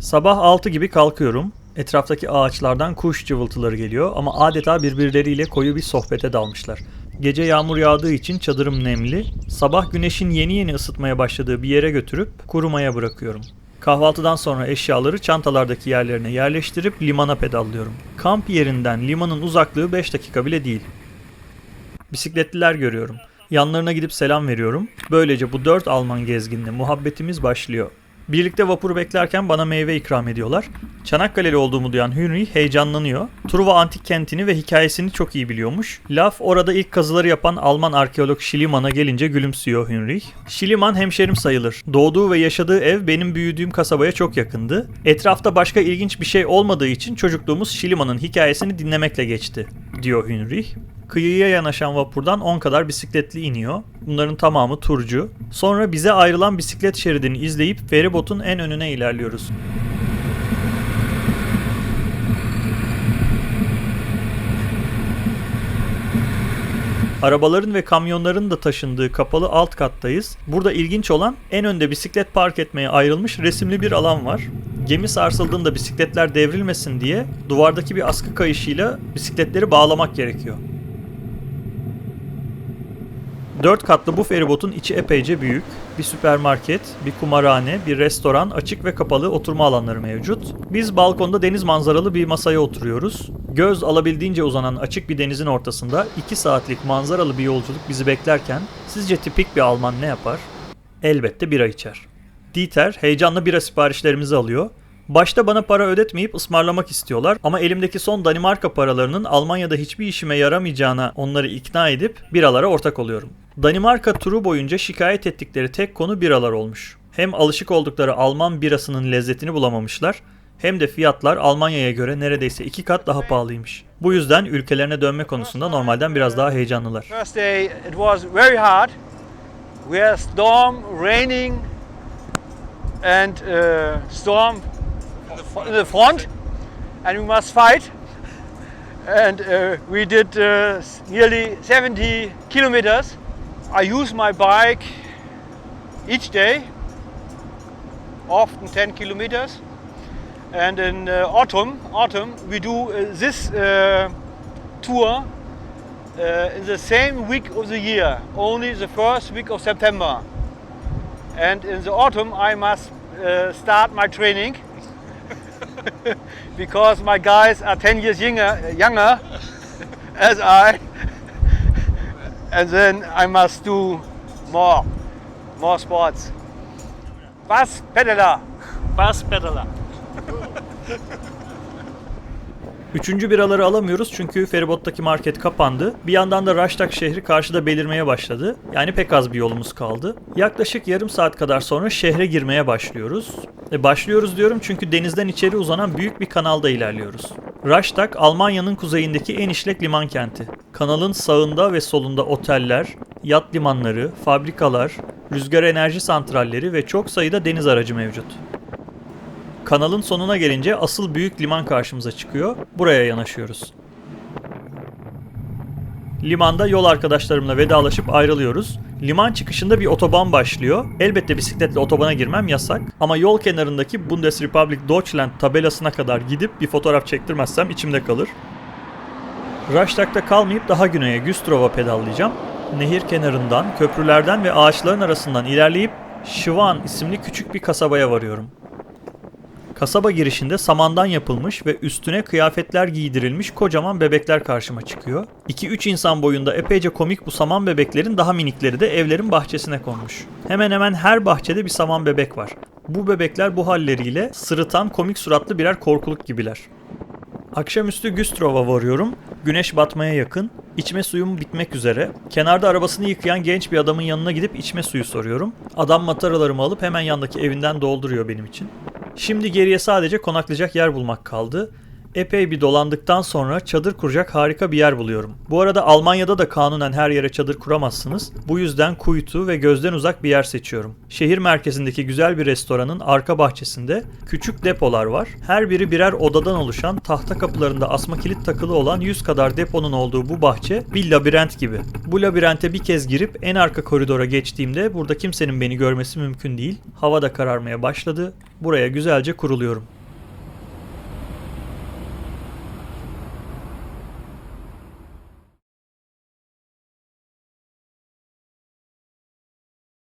Sabah 6 gibi kalkıyorum. Etraftaki ağaçlardan kuş cıvıltıları geliyor ama adeta birbirleriyle koyu bir sohbete dalmışlar. Gece yağmur yağdığı için çadırım nemli. Sabah güneşin yeni yeni ısıtmaya başladığı bir yere götürüp kurumaya bırakıyorum. Kahvaltıdan sonra eşyaları çantalardaki yerlerine yerleştirip limana pedallıyorum. Kamp yerinden limanın uzaklığı 5 dakika bile değil. Bisikletliler görüyorum. Yanlarına gidip selam veriyorum. Böylece bu dört Alman gezginle muhabbetimiz başlıyor. Birlikte vapuru beklerken bana meyve ikram ediyorlar. Çanakkale'li olduğumu duyan Henry heyecanlanıyor. Truva antik kentini ve hikayesini çok iyi biliyormuş. Laf orada ilk kazıları yapan Alman arkeolog Schliemann gelince gülümsüyor Henry. Schliemann hemşerim sayılır. Doğduğu ve yaşadığı ev benim büyüdüğüm kasabaya çok yakındı. Etrafta başka ilginç bir şey olmadığı için çocukluğumuz Schliemann'ın hikayesini dinlemekle geçti, diyor Henry. Kıyıya yanaşan vapurdan 10 kadar bisikletli iniyor. Bunların tamamı turcu. Sonra bize ayrılan bisiklet şeridini izleyip feribotun en önüne ilerliyoruz. Arabaların ve kamyonların da taşındığı kapalı alt kattayız. Burada ilginç olan en önde bisiklet park etmeye ayrılmış resimli bir alan var. Gemi sarsıldığında bisikletler devrilmesin diye duvardaki bir askı kayışıyla bisikletleri bağlamak gerekiyor. Dört katlı bu feribotun içi epeyce büyük. Bir süpermarket, bir kumarhane, bir restoran, açık ve kapalı oturma alanları mevcut. Biz balkonda deniz manzaralı bir masaya oturuyoruz. Göz alabildiğince uzanan açık bir denizin ortasında 2 saatlik manzaralı bir yolculuk bizi beklerken sizce tipik bir Alman ne yapar? Elbette bira içer. Dieter heyecanla bira siparişlerimizi alıyor. Başta bana para ödetmeyip ısmarlamak istiyorlar ama elimdeki son Danimarka paralarının Almanya'da hiçbir işime yaramayacağına onları ikna edip biralara ortak oluyorum. Danimarka turu boyunca şikayet ettikleri tek konu biralar olmuş. Hem alışık oldukları Alman birasının lezzetini bulamamışlar hem de fiyatlar Almanya'ya göre neredeyse iki kat daha pahalıymış. Bu yüzden ülkelerine dönme konusunda normalden biraz daha heyecanlılar. First day it was very hard. We had storm, raining, and uh, storm in the front, and we must fight. And uh, we did uh, nearly 70 kilometers. I use my bike each day, often 10 kilometers. And in uh, autumn, autumn we do uh, this uh, tour uh, in the same week of the year, only the first week of September. And in the autumn, I must start my training because my guys are 10 years younger, younger as I, and then I must do more, more sports. Bas pedaler. Bas pedala. Üçüncü biraları alamıyoruz çünkü feribottaki market kapandı. Bir yandan da Raştak şehri karşıda belirmeye başladı. Yani pek az bir yolumuz kaldı. Yaklaşık yarım saat kadar sonra şehre girmeye başlıyoruz. E başlıyoruz diyorum çünkü denizden içeri uzanan büyük bir kanalda ilerliyoruz. Raştak, Almanya'nın kuzeyindeki en işlek liman kenti. Kanalın sağında ve solunda oteller, yat limanları, fabrikalar, rüzgar enerji santralleri ve çok sayıda deniz aracı mevcut. Kanalın sonuna gelince asıl büyük liman karşımıza çıkıyor. Buraya yanaşıyoruz. Limanda yol arkadaşlarımla vedalaşıp ayrılıyoruz. Liman çıkışında bir otoban başlıyor. Elbette bisikletle otobana girmem yasak. Ama yol kenarındaki Bundesrepublik Deutschland tabelasına kadar gidip bir fotoğraf çektirmezsem içimde kalır. Raştak'ta kalmayıp daha güneye Güstrov'a pedallayacağım. Nehir kenarından, köprülerden ve ağaçların arasından ilerleyip Şivan isimli küçük bir kasabaya varıyorum. Kasaba girişinde samandan yapılmış ve üstüne kıyafetler giydirilmiş kocaman bebekler karşıma çıkıyor. 2-3 insan boyunda epeyce komik bu saman bebeklerin daha minikleri de evlerin bahçesine konmuş. Hemen hemen her bahçede bir saman bebek var. Bu bebekler bu halleriyle sırıtan komik suratlı birer korkuluk gibiler. Akşamüstü Güstrov'a varıyorum. Güneş batmaya yakın. İçme suyum bitmek üzere. Kenarda arabasını yıkayan genç bir adamın yanına gidip içme suyu soruyorum. Adam mataralarımı alıp hemen yandaki evinden dolduruyor benim için. Şimdi geriye sadece konaklayacak yer bulmak kaldı. Epey bir dolandıktan sonra çadır kuracak harika bir yer buluyorum. Bu arada Almanya'da da kanunen her yere çadır kuramazsınız. Bu yüzden kuytu ve gözden uzak bir yer seçiyorum. Şehir merkezindeki güzel bir restoranın arka bahçesinde küçük depolar var. Her biri birer odadan oluşan tahta kapılarında asma kilit takılı olan 100 kadar deponun olduğu bu bahçe bir labirent gibi. Bu labirente bir kez girip en arka koridora geçtiğimde burada kimsenin beni görmesi mümkün değil. Hava da kararmaya başladı. Buraya güzelce kuruluyorum.